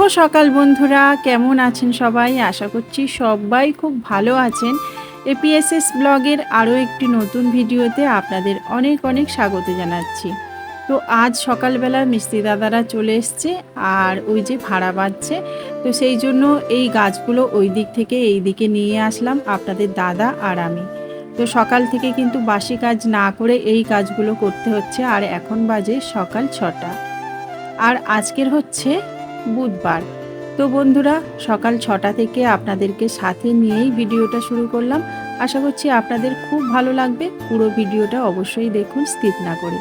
শুভ সকাল বন্ধুরা, কেমন আছেন সবাই? আশা করছি সবাই খুব ভালো আছেন। এপিএসএস ব্লগের আরও একটি নতুন ভিডিওতে আপনাদের অনেক অনেক স্বাগত জানাচ্ছি। তো আজ সকালবেলা মিস্ত্রি দাদারা চলে এসছে আর ওই যে ভাড়া বাজছে তো সেই জন্য এই গাছগুলো ওই দিক থেকে এই দিকে নিয়ে আসলাম আপনাদের দাদা আর আমি। তো সকাল থেকে কিন্তু বাসি কাজ না করে এই কাজগুলো করতে হচ্ছে। আর এখন বাজে সকাল ছটা। আর আজকের হচ্ছে বুধবার। তো বন্ধুরা, সকাল ছটা থেকে আপনাদেরকে সাথে নিয়েই ভিডিওটা শুরু করলাম। আশা করছি আপনাদের খুব ভালো লাগবে। পুরো ভিডিওটা অবশ্যই দেখুন, স্কিপ না করে।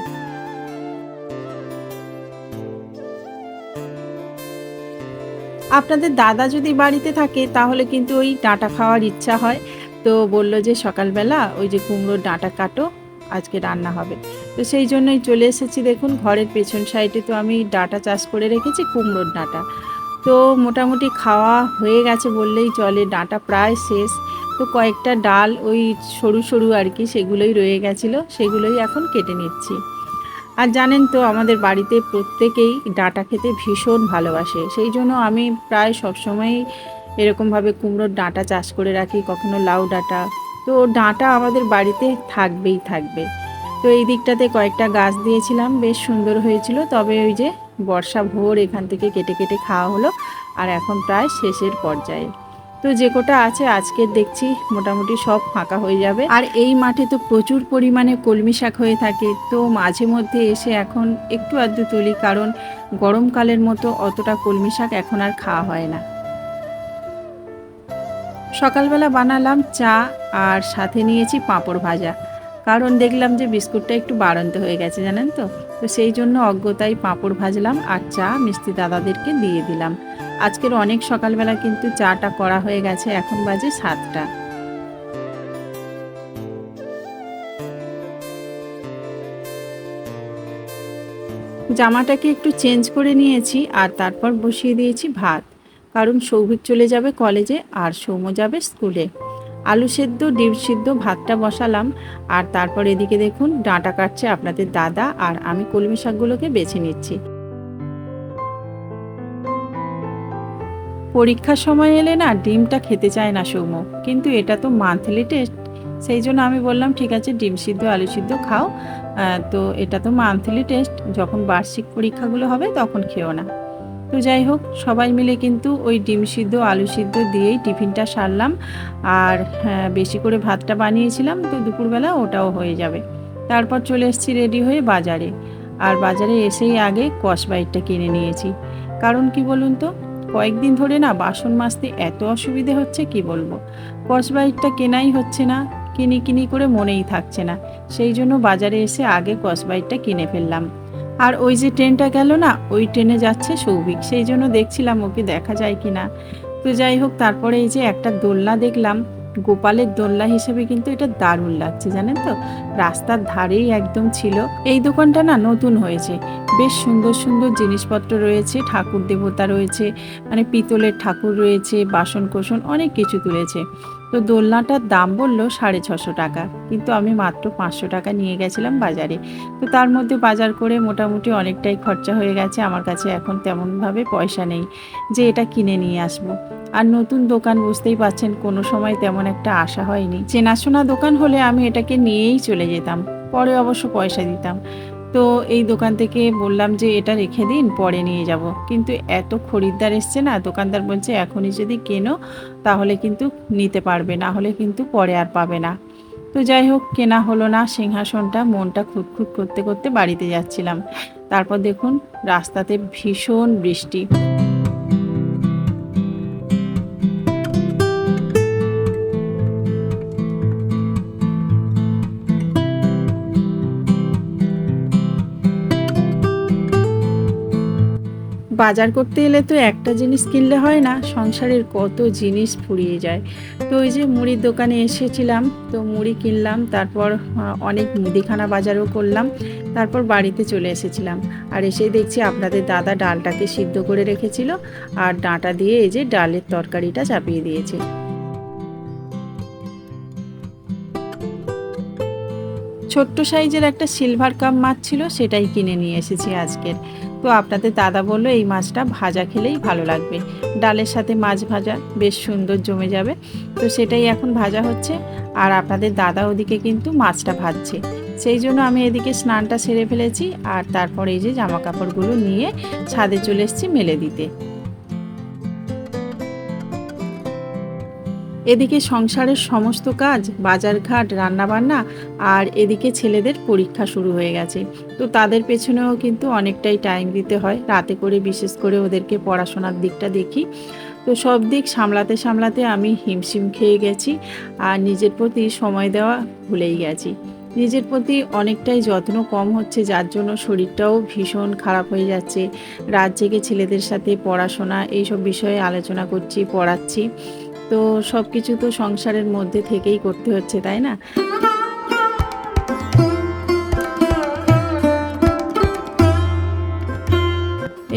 আপনাদের দাদা যদি বাড়িতে থাকে, তাহলে কিন্তু ওই ডাঁটা খাওয়ার ইচ্ছা হয়। তো বলল যে, সকালবেলা ওই যে কুমড়োর ডাঁটা কাটো, আজকে রান্না হবে। তো সেই জন্যই চলে এসেছি। দেখুন, ঘরের পেছন সাইডে তো আমি ডাঁটা চাষ করে রেখেছি, কুমড়োর ডাঁটা। তো মোটামুটি খাওয়া হয়ে গেছে বললেই চলে, ডাঁটা প্রায় শেষ। তো কয়েকটা ডাল ওই সরু সরু আর কি, সেগুলোই রয়ে গেছিল, সেগুলোই এখন কেটে নিচ্ছি। আর জানেন তো, আমাদের বাড়িতে প্রত্যেকেই ডাঁটা খেতে ভীষণ ভালোবাসে। সেই জন্য আমি প্রায় সবসময়ই এরকমভাবে কুমড়োর ডাঁটা চাষ করে রাখি, কখনো লাউ ডাঁটা। তো ডাঁটা আমাদের বাড়িতে থাকবেই থাকবে। তো এই দিকটাতে কয়েকটা গাছ দিয়েছিলাম, বেশ সুন্দর হয়েছিল। তবে ওই যে বর্ষা ভোর এখান থেকে কেটে কেটে খাওয়া হলো আর এখন প্রায় শেষের পর্যায়ে। তো যে কোটা আছে আজকে দেখছি, মোটামুটি সব ফাঁকা হয়ে যাবে। আর এই মাঠে তো প্রচুর পরিমাণে কলমি শাক হয়ে থাকে, তো মাঝে মধ্যে এসে এখন একটু আধটু তুলি, কারণ গরমকালের মতো অতটা কলমি শাক এখন আর খাওয়া হয় না। সকালবেলা বানালাম চা আর সাথে নিয়েছি পাঁপড় ভাজা। কারণ দেখলাম যে বিস্কুটটা একটু বাড়ন্ত হয়ে গেছে, জানেন তো? তো সেই জন্য অজ্ঞতাই পাঁপড় ভাজলাম আর চা মিষ্টি দাদাদেরকে দিয়ে দিলাম। আজকের অনেক সকালবেলা কিন্তু চাটা করা হয়ে গেছে, এখন বাজে সাতটা। জামাটাকে একটু চেঞ্জ করে নিয়েছি আর তারপর বসিয়ে দিয়েছি ভাত। কারণ সৌভিক চলে যাবে কলেজে আর সৌম্য যাবে স্কুলে। আলু সেদ্ধ, ডিম সিদ্ধ, ভাতটা বসালাম। আর তারপর এদিকে দেখুন, ডাঁটা কাটছে আপনাদের দাদা আর আমি কলমি শাকগুলোকে বেছে নিচ্ছি। পরীক্ষার সময় এলে না ডিমটা খেতে চায় না সৌম্য। কিন্তু এটা তো মান্থলি টেস্ট সেই জন্য আমি বললাম, ঠিক আছে, ডিম সিদ্ধ, আলু সিদ্ধ খাও। তো এটা তো মান্থলি টেস্ট যখন বার্ষিক পরীক্ষাগুলো হবে তখন খেও না। তো যাই হোক সবাই মিলে কিন্তু ওই ডিম সিদ্ধ আলু সিদ্ধ দিয়েই টিফিনটা সারলাম। আর হ্যাঁ, বেশি করে ভাতটা বানিয়েছিলাম তো দুপুরবেলা ওটাও হয়ে যাবে। তারপর চলে এসেছি রেডি হয়ে বাজারে। আর বাজারে এসেই আগে কসবাইটটা কিনে নিয়েছি। কারণ কি বলুন তো কয়েকদিন ধরে না বাসন মাজতে এত অসুবিধে হচ্ছে কি বলব? কসবাইটটা কেনাই হচ্ছে না কিনি কিনি করে মনেই থাকছে না। সেই জন্য বাজারে এসে আগে কসবাইটটা কিনে ফেললাম। আর ওই যে ট্রেনটা গেল না, ওই ট্রেনে যাচ্ছে সৌভিক। সেই জন্য দেখছিলাম ওকে দেখা যায় কি না। তো যাই হোক, তারপরে এই যে একটা দোলনা দেখলাম। গোপালের দোলনা হিসেবে কিন্তু এটা দারুণ লাগছে, জানেন তো? রাস্তার ধারেই একদম ছিল। এই দোকানটা না নতুন হয়েছে। বেশ সুন্দর সুন্দর জিনিসপত্র রয়েছে, ঠাকুর দেবতা রয়েছে মানে পিতলের ঠাকুর রয়েছে বাসন কোসন অনেক কিছু তুলেছে। তো দোলনাটার দাম বলল সাড়ে ছশো টাকা। কিন্তু আমি মাত্র পাঁচশো টাকা নিয়ে গেছিলাম বাজারে। তো তার মধ্যে বাজার করে মোটামুটি অনেকটাই খরচা হয়ে গেছে। আমার কাছে এখন তেমনভাবে পয়সা নেই যে এটা কিনে নিয়ে আসব। আর নতুন দোকান বুঝতেই পাচ্ছেন কোনো সময় তেমন একটা আশা হয়নি। চেনাশোনা দোকান হলে আমি এটাকে নিয়েই চলে যেতাম। পরে অবশ্য পয়সা দিতাম। তো এই দোকান থেকে বললাম যে, এটা রেখে দিন, পরে নিয়ে যাব। কিন্তু এত খরিদ্দার এসছে না, দোকানদার বলছে, এখনই যদি কেনো, তাহলে কিন্তু নিতে পারবে, না হলে কিন্তু পরে আর পাবে না। তো যাই হোক, কেনা হলো না, সিংহাসনটা, মনটা খুঁতখুত করতে করতে বাড়িতে যাচ্ছিলাম। তারপর দেখুন, রাস্তাতে ভীষণ বৃষ্টি। বাজার করতে এলে তো একটা জিনিস কিনলে হয় না, সংসারের কত জিনিস ফুরিয়ে যায়। তো ওই যে মুড়ির দোকানে এসেছিলাম, তো মুড়ি কিনলাম, তারপর অনেক মুদিখানা বাজারও করলাম, তারপর বাড়িতে চলে এসেছিলাম। আর এসে দেখছি আপনাদের দাদা ডালটাকে সিদ্ধ করে রেখেছিল, আর ডাঁটা দিয়ে এই যে ডালের তরকারিটা চাপিয়ে দিয়েছে। ছোট্ট সাইজের একটা সিলভার কাপ মাছ ছিল, সেটাই কিনে নিয়ে এসেছি আজকের। তো আপনাদের দাদা বলল এই মাছটা ভাজা খেলেই ভালো লাগবে। ডালের সাথে মাছ ভাজা বেশ সুন্দর জমে যাবে। তো সেটাই এখন ভাজা হচ্ছে। আর আপনাদের দাদা ওদিকে কিন্তু মাছটা ভাজছে। সেই জন্য আমি এদিকে স্নানটা সেরে ফেলেছি। আর তারপর এই যে জামা কাপড়গুলো নিয়ে ছাদে চলে এসেছি মেলে দিতে। এদিকে সংসারের সমস্ত কাজ, বাজারঘাট, রান্নাবান্না আর এদিকে ছেলেদের পরীক্ষা শুরু হয়ে গেছে। তো তাদের পেছনেও কিন্তু অনেকটাই টাইম দিতে হয়। রাতে করে বিশেষ করে ওদেরকে পড়াশোনার দিকটা দেখি। তো সব দিক সামলাতে সামলাতে আমি হিমশিম খেয়ে গেছি আর নিজের প্রতি সময় দেওয়া ভুলেই গেছি। নিজের প্রতি অনেকটাই যত্ন কম হচ্ছে, যার জন্য শরীরটাও ভীষণ খারাপ হয়ে যাচ্ছে। রাত জেগে ছেলেদের সাথে পড়াশোনা, এইসব বিষয়ে আলোচনা করছি, পড়াচ্ছি। তো সব কিছু তো সংসারের মধ্যে থেকেই করতে হচ্ছে, তাই না?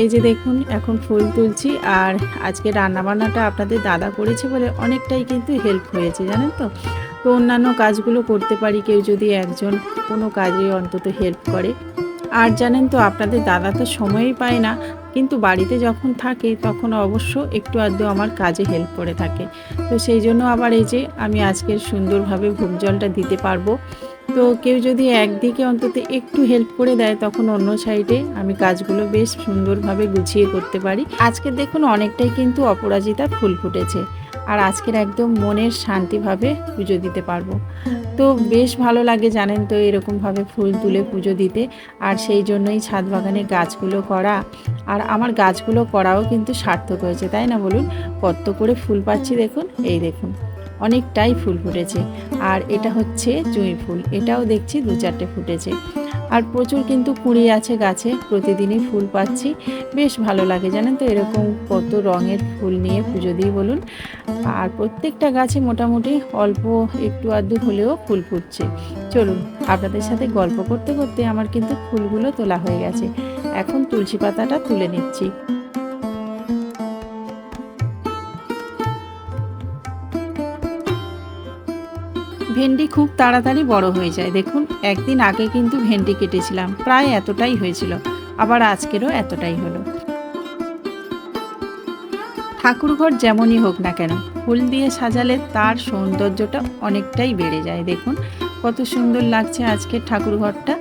এই যে দেখুন, এখন ফুল তুলছি আর আজকে রান্নাবান্নাটা আপনাদের দাদা করেছে বলে অনেকটাই কিন্তু হেল্প হয়েছে, জানেন তো? তো অন্যান্য কাজগুলো করতে পারি, কেউ যদি একজন কোনো কাজে অন্তত হেল্প করে। আর জানেন তো, আপনাদের দাদা তো সময়ই পায় না। কিন্তু বাড়িতে যখন থাকে, তখন অবশ্য একটু আধটু আমার কাজে হেল্প করে থাকে। তো সেই জন্য আবার এই যে, আমি আজকের সুন্দরভাবে ভোগ জলটা দিতে পারব। তো কেউ যদি একদিকে অন্তত একটু হেল্প করে দেয়, তখন অন্য সাইডে আমি কাজগুলো বেশ সুন্দরভাবে গুছিয়ে করতে পারি। আজকে দেখুন, অনেকটাই কিন্তু অপরাজিতা ফুল ফুটেছে। আর আজকের একদম মনের শান্তিভাবে পুজো দিতে পারব। তো বেশ ভালো লাগে জানেন তো এরকমভাবে ফুল তুলে পুজো দিতে। আর সেই জন্যই ছাদ বাগানে গাছগুলো করা। আর আমার গাছগুলো করাও কিন্তু সার্থক হয়েছে, তাই না বলুন? কত করে ফুল পাচ্ছি দেখুন, এই দেখুন, অনেকটাই ফুল ফুটেছে। আর এটা হচ্ছে জুঁই ফুল, এটাও দেখছি দু চারটে ফুটেছে। আর প্রচুর কিন্তু কুড়ি আছে গাছে, প্রতিদিনই ফুল পাচ্ছি। বেশ ভালো লাগে, জানেন তো? এরকম কত রঙের ফুল নিয়ে পুজো দিই বলুন। আর প্রত্যেকটা গাছে মোটামুটি অল্প একটু আধটু হলেও ফুল ফুটছে। চলুন, আপনাদের সাথে গল্প করতে করতে আমার কিন্তু ফুলগুলো তোলা হয়ে গেছে। এখন তুলসী পাতাটা তুলে নিচ্ছি। ভেন্ডি খুব তাড়াতাড়ি বড় হয়ে যায়। দেখুন, একদিন আগে কিন্তু ভেন্ডি কেটেছিলাম। প্রায় এতটাই হয়েছিল, আবার আজকেরও এতটাই হলো। ঠাকুরঘর যেমনই হোক না কেন, ফুল দিয়ে সাজালে তার সৌন্দর্যটা অনেকটাই বেড়ে যায়। দেখুন, কত সুন্দর লাগছে আজকের ঠাকুরঘরটা।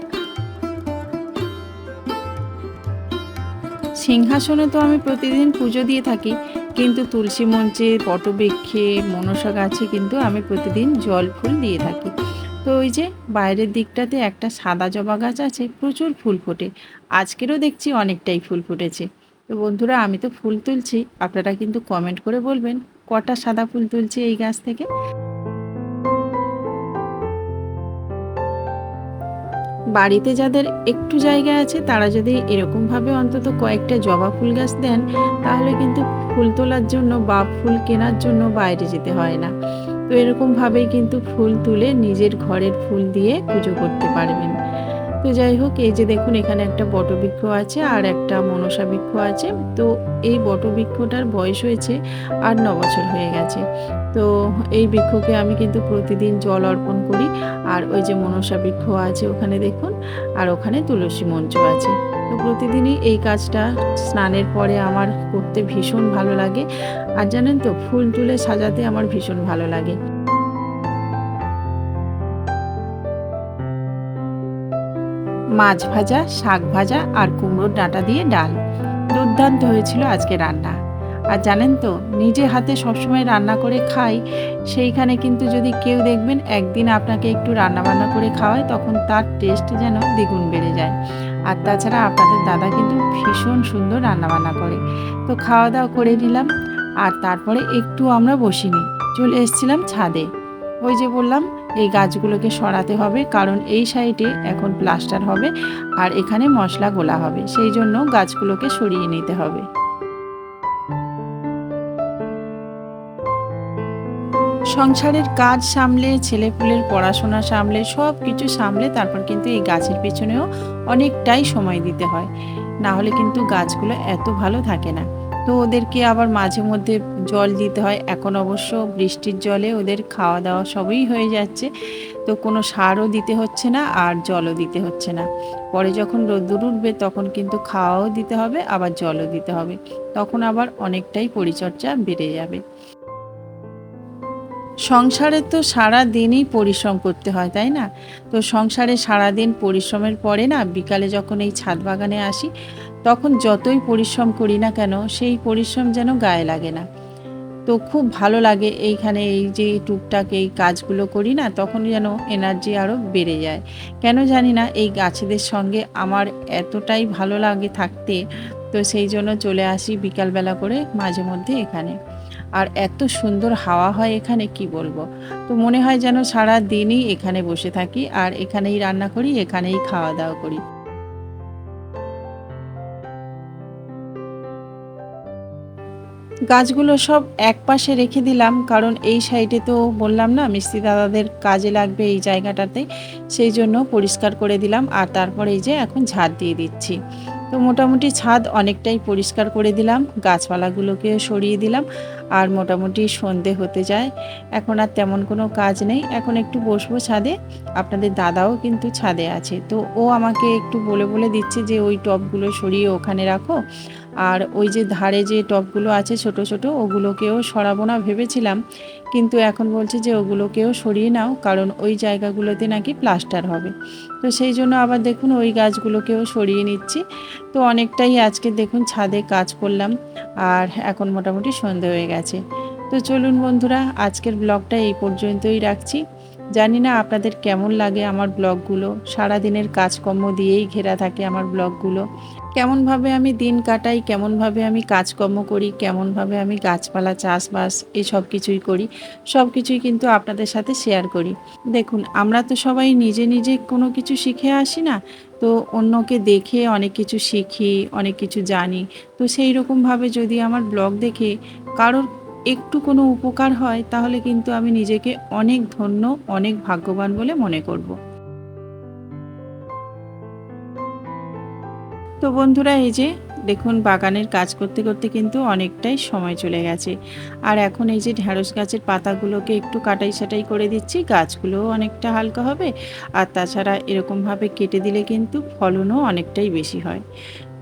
সিংহাসনে তো আমি প্রতিদিন পুজো দিয়ে থাকি কিন্তু তুলসী মঞ্চে পটবৃক্ষে মনসা গাছে কিন্তু আমি প্রতিদিন জল ফুল দিয়ে থাকি। তো ওই যে বাইরের দিকটাতে একটা সাদা জবা গাছ আছে, প্রচুর ফুল ফোটে। আজকেরও দেখছি অনেকটাই ফুল ফুটেছে। তো বন্ধুরা, আমি তো ফুল তুলছি, আপনারা কিন্তু কমেন্ট করে বলবেন, কটা সাদা ফুল তুলছি এই গাছ থেকে? বাড়িতে যাদের একটু জায়গা আছে, তারা যদি এরকমভাবে অন্তত কয়েকটা জবা ফুল গাছ দেন, তাহলে কিন্তু ফুল তোলার জন্য বা ফুল কেনার জন্য বাইরে যেতে হয় না। তো এরকমভাবেই কিন্তু ফুল তুলে নিজের ঘরের ফুল দিয়ে পুজো করতে পারবেন। তো যাই হোক, এই যে দেখুন, এখানে একটা বটবৃক্ষ আছে আর একটা মনসা বৃক্ষ আছে। তো এই বটবৃক্ষটার বয়স হয়েছে আর ন বছর হয়ে গেছে। তো এই বৃক্ষকে আমি কিন্তু প্রতিদিন জল অর্পণ করি। আর ওই যে মনসা বৃক্ষ আছে ওখানে দেখুন, আর ওখানে তুলসী মঞ্চ আছে। তো প্রতিদিনই এই কাজটা স্নানের পরে আমার করতে ভীষণ ভালো লাগে। আর জানেন তো, ফুল তুলে সাজাতে আমার ভীষণ ভালো লাগে। মাছ ভাজা, শাক ভাজা আর কুমড়োর ডাঁটা দিয়ে ডাল। দুর্দান্ত হয়েছিল আজকে রান্না। আর জানেন তো, নিজে হাতে সবসময় রান্না করে খাই, সেইখানে কিন্তু যদি কেউ দেখবেন একদিন আপনাকে একটু রান্না বান্না করে খাওয়ায়, তখন তার টেস্ট যেন দ্বিগুণ বেড়ে যায়। আর তাছাড়া আপনাদের দাদা কিন্তু ভীষণ সুন্দর রান্নাবান্না করে। তো খাওয়া দাওয়া করে নিলাম, আর তারপরে একটু আমরা বসিনি, চলে এসেছিলাম ছাদে। ওই যে বললাম এই গাছগুলোকে সরাতে হবে, কারণ এই সাইডে এখন প্লাস্টার হবে আর এখানে মশলা গোলা হবে। সেই জন্য গাছগুলোকে সরিয়ে নিতে হবে। সংসারের কাজ সামলে, ছেলেপুলের পড়াশোনা সামলে সব কিছু সামলে তারপর কিন্তু এই গাছের পেছনেও অনেকটাই সময় দিতে হয়। না হলে কিন্তু গাছগুলো এত ভালো থাকে না। তো ওদেরকে আবার মাঝে মধ্যে জল দিতে হয়। এখন অবশ্য বৃষ্টির জলে ওদের খাওয়া দাওয়া সবই হয়ে যাচ্ছে। তো কোনো সারও দিতে হচ্ছে না আর জলও দিতে হচ্ছে না। পরে যখন রোদ্দুর উঠবে তখন কিন্তু খাওয়াও দিতে হবে, আবার জলও দিতে হবে। তখন আবার অনেকটাই পরিচর্যা বেড়ে যাবে। সংসারে তো সারা দিনই পরিশ্রম করতে হয়, তাই না? তো সংসারে সারা দিন পরিশ্রমের পরে না, বিকালে যখন এই ছাদ বাগানে আসি তখন যতই পরিশ্রম করি না কেন, সেই পরিশ্রম যেন গায়ে লাগে না। তো খুব ভালো লাগে এইখানে এই যে টুকটাক এই কাজগুলো করি না তখন যেন এনার্জি আরও বেড়ে যায়। কেন জানি না, এই গাছেদের সঙ্গে আমার এতটাই ভালো লাগে থাকতে, তো সেই জন্য চলে আসি বিকালবেলা করে মাঝে মধ্যে এখানে। আর এত সুন্দর হাওয়া হয় এখানে, কি বলব? তো মনে হয় যেন সারা দিনই এখানে বসে থাকি, আর এখানেই রান্না করি, এখানেই খাওয়া দাওয়া করি। গাছগুলো সব এক পাশে রেখে দিলাম, কারণ এই সাইডে তো বললাম না মিস্ত্রি দাদাদের কাজে লাগবে এই জায়গাটাতে, সেই জন্য পরিষ্কার করে দিলাম, আর তারপরে এই যে এখন ঝাড় দিয়ে দিচ্ছি। তো মোটামুটি ছাদ অনেকটাই পরিষ্কার করে দিলাম, গাছপালাগুলোকে সরিয়ে দিলাম, আর মোটামুটি সন্ধে হতে যায়, এখন আর তেমন কোনো কাজ নেই, এখন একটু বসবো ছাদে, আপনাদের দাদাও কিন্তু ছাদে আছে, তো ও আমাকে একটু বলে বলে দিচ্ছে যে ওই টবগুলো সরিয়ে ওখানে রাখো আর ওই যে ধারে যে টবগুলো আছে ছোট ছোট, ওগুলোকেও সরাবো না ভেবেছিলাম। কিন্তু এখন বলছে যে ওগুলোকেও সরিয়ে নাও, কারণ ওই জায়গাগুলোতে নাকি প্লাস্টার হবে। তো সেই জন্য আবার দেখুন ওই গাছগুলোকেও সরিয়ে নিচ্ছি। তো অনেকটাই আজকে দেখুন ছাদে কাজ করলাম, আর এখন মোটামুটি সন্ধে হয়ে গেছে। তো চলুন বন্ধুরা, আজকের ব্লগটা এই পর্যন্তই রাখছি। জানি না আপনাদের কেমন লাগে আমার ব্লগগুলো। সারাদিনের কাজকর্ম দিয়েই ঘেরা থাকে আমার ব্লগগুলো। কেমনভাবে আমি দিন কাটাই, কেমনভাবে আমি কাজকর্ম করি, কেমনভাবে আমি গাছপালা চাষবাস, এসব কিছুই করি, সব কিছুই কিন্তু আপনাদের সাথে শেয়ার করি। দেখুন, আমরা তো সবাই নিজে নিজে কোনো কিছু শিখে আসি না, তো অন্যকে দেখে অনেক কিছু শিখি, অনেক কিছু জানি। তো সেই রকমভাবে যদি আমার ব্লগ দেখে কারোর একটু কোনো উপকার হয়, তাহলে কিন্তু আমি নিজেকে অনেক ধন্য, অনেক ভাগ্যবান বলে মনে করব। তো বন্ধুরা, এই যে দেখুন, বাগানের কাজ করতে করতে কিন্তু অনেকটাই সময় চলে গেছে। আর এখন এই যে ঢ্যাঁড়স গাছের পাতাগুলোকে একটু কাটাই ছাটাই করে দিচ্ছি, গাছগুলোও অনেকটা হালকা হবে। আর তাছাড়া এরকমভাবে কেটে দিলে কিন্তু ফলনও অনেকটাই বেশি হয়।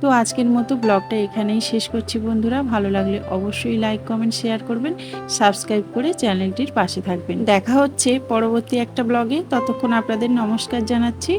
তো আজকের মতো ব্লগটা এখানেই শেষ করছি বন্ধুরা। ভালো লাগলে অবশ্যই লাইক কমেন্ট শেয়ার করবেন। সাবস্ক্রাইব করে চ্যানেলটির পাশে থাকবেন। দেখা হচ্ছে পরবর্তী একটা ব্লগে। ততক্ষণ আপনাদের নমস্কার জানাচ্ছি।